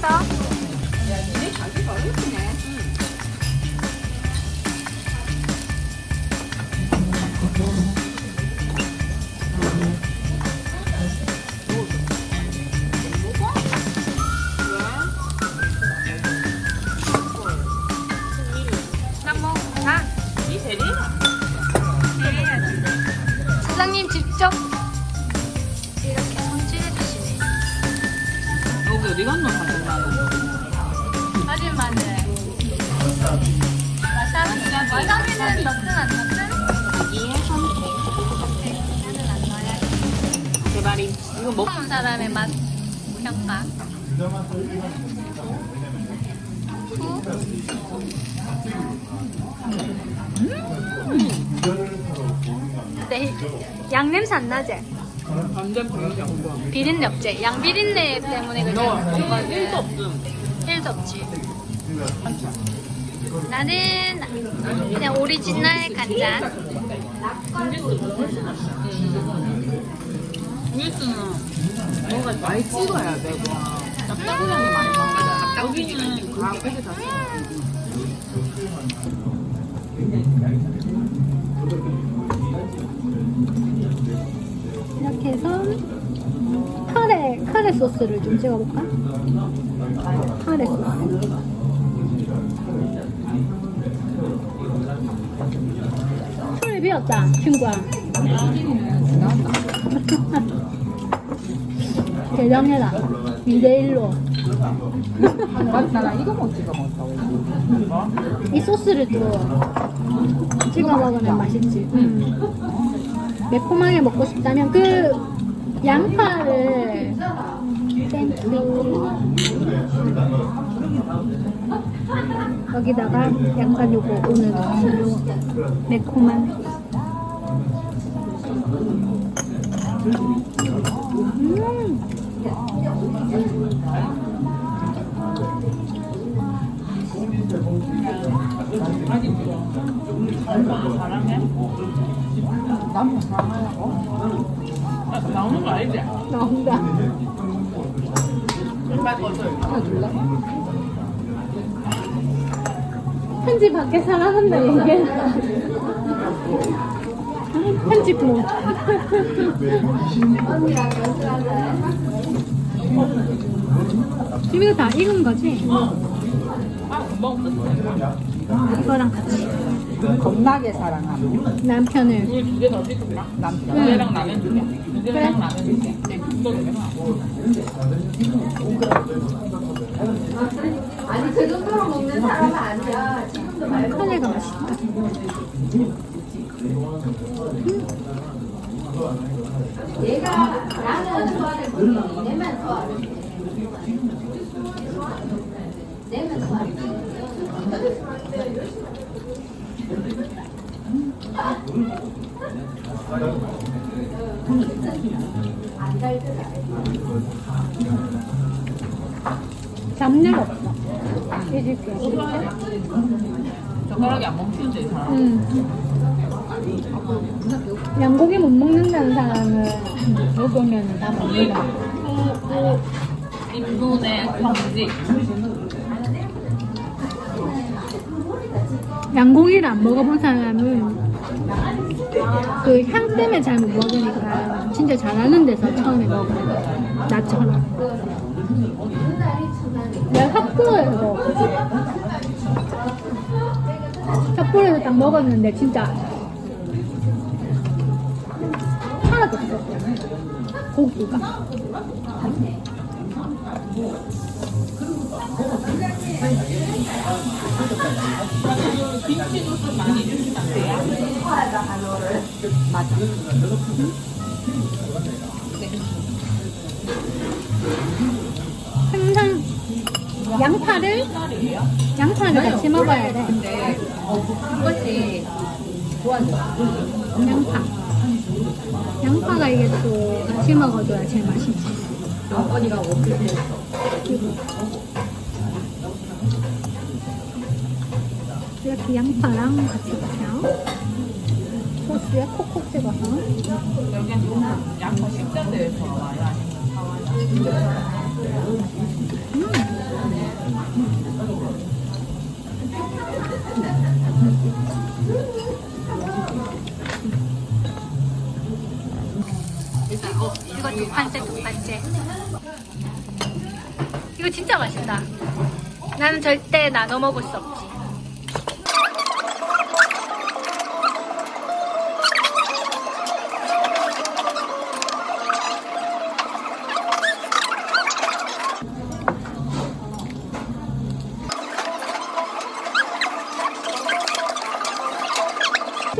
왔어? 니네 자기가 어렵네. 사장님 직접 어디 갔노 사진나는? 다진 마늘. 와사비. 와사비는 넣든 안 넣든? 나는 안. 이거 먹. 처음 사람의 맛 평가. 후. 네, 양 냄새 안 나지? 비린내 없지? 양 비린내 때문에 그렇게 너 먹는 거지. 1도 없음. 1도 없지. 나는 그냥 오리지널 간장. 굴스는 뭔가 많이 찍어야 되고 짭짤하게 많이 나오잖아. 여기는 다 고기 다 이렇 소스를 좀 찍어볼까? 카레 소스. 손을 비웠다 친구야. 대장해라 2대1로 나랑 이거 못 찍어 먹었다고. 이 소스를 또 찍어 먹으면 맛있지 음. 매콤하게 먹고 싶다면 그 양파를 여기다가 약간 요거 오늘 요 매콤한 음. 나오는 거 아니지? 나온다? 편집 밖에 사랑한다 얘기해 편집 뭐 지금 이거 다 익은 거지? 아, 먹 이거랑 같이 겁나게 사랑하는 남편을? 남편. 두 개랑 라면 줄게. 개랑 라면 줄게. 아니 그 정도로 먹는 사람은 아니야. 지금도 말고 카레가 맛있다. 얘가 나는 좋아하는 거니 내만 좋아하는 내만 좋아하는 잡내가 없어 이집게 젓가락이 안 멈추는데 이 사람. 음. 양고기 못 먹는다는 사람은 먹으면 다 먹는다 인분의 경지. 양고기를 안 먹어본 사람은 그 향 때문에 잘 못 먹으니까 진짜 잘하는 데서 처음에 먹어요. 나처럼. 내가 삿포로에서 삿포로에서 딱 먹었는데 진짜 하나도 없었어. 고기가. 김치도 좀 많이 주시면 안 돼요? 항상 양파를 양파를 같이 먹어야 돼 근데 그것이 양파. 양파가 이게 또 같이 먹어줘야 제일 맛있지. 없을 때 이렇게 양파랑 같이 먹어요. 코스야? 콕콕 찍어. 여기 좀 양파 식자들에서 와야 이거, 이거 두 번째, 두 번째. 이거 진짜 맛있다. 나는 절대 나눠 먹을 수 없지.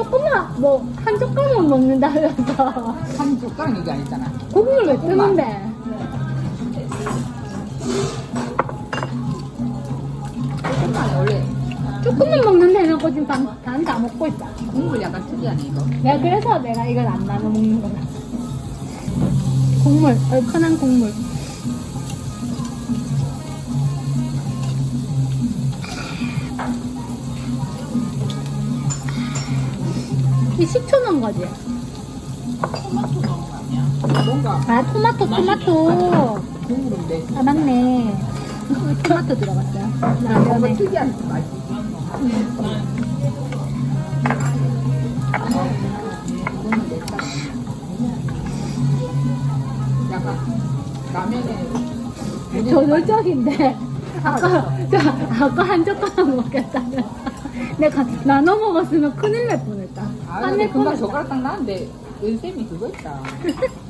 조금만 뭐 한 젓갈만 먹는다면서. 한 젓가락 얘기 아니잖아. 국물 왜 뜨는데? 조금만 원래. 조금만 먹는다 해놓고 지금 반다 먹고 있다. 국물 약간 특이하네 이거. 내가 그래서 내가 이걸 안 나눠 먹는 거야. 국물 얼큰한 국물 이 식초 넣은 거지? 토마토 넣은 거 아니야? 뭔가. 아 토마토 토마토. 국물인데. 아 맞네 토마토 들어갔어요 뭔가 라면에 특이한 맛이. 약간 라면에 저절적인데. 아까 저 아까 한 젓가락 먹겠다면 내가 나눠 먹었으면 큰일 날 뻔했다 아 화낼 근데 금방 뻔했다 젓가락 딱 나는데 은쌤이 그거 있다.